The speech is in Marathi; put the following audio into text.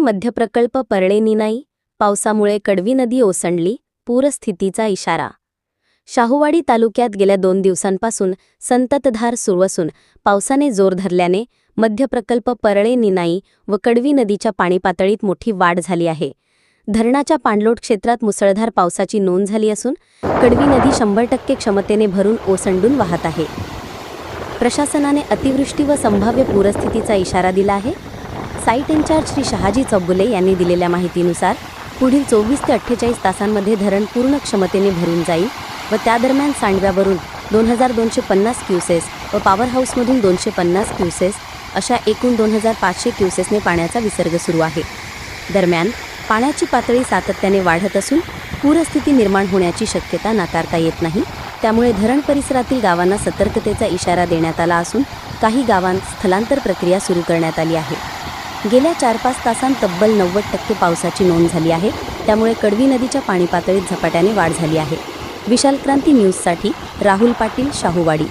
मध्य प्रकल्प परळे निनाई पावसामुळे कडवी नदी ओसंडली पूरस्थितीचा इशारा. शाहूवाडी तालुक्यात गेल्या दोन दिवसांपासून संततधार सुरू असून पावसाने जोर धरल्याने मध्य प्रकल्प परळे निनाई व कडवी नदीच्या पाणीपातळीत मोठी वाढ झाली आहे. धरणाच्या पाणलोट क्षेत्रात मुसळधार पावसाची नोंद झाली असून कडवी नदी शंभर टक्के क्षमतेने भरून ओसंडून वाहत आहे. प्रशासनाने अतिवृष्टी व संभाव्य पूरस्थितीचा इशारा दिला आहे. Site in charge Shri Shahaji Chougule यांनी दिलेल्या माहितीनुसार पुढील चोवीस ते अठ्ठेचाळीस तासांमध्ये धरण पूर्ण क्षमतेने भरून जाईल व त्या दरम्यान सांडव्यावरून दोन हजार दोनशे पन्नास क्युसेस व पॉवर हाऊसमधून दोनशे पन्नास क्युसेस अशा एकूण दोन हजार पाचशे क्युसेसने पाण्याचा विसर्ग सुरू आहे. दरम्यान पाण्याची पातळी सातत्याने वाढत असून पूरस्थिती निर्माण होण्याची शक्यता नाकारता येत नाही त्यामुळे धरण परिसरातील गावांना सतर्कतेचा इशारा देण्यात आला असून काही गावांत स्थलांतर प्रक्रिया सुरू करण्यात आली आहे. गेल्या चार पाच तासांत तब्बल नव्वद टक्के पावसाची नोंद झाली आहे. त्यामुळे कडवी नदीच्या पाणी पातळीत झपाट्याने वाढ झाली आहे. विशाल क्रांती न्यूजसाठी राहुल पाटील शाहूवाडी.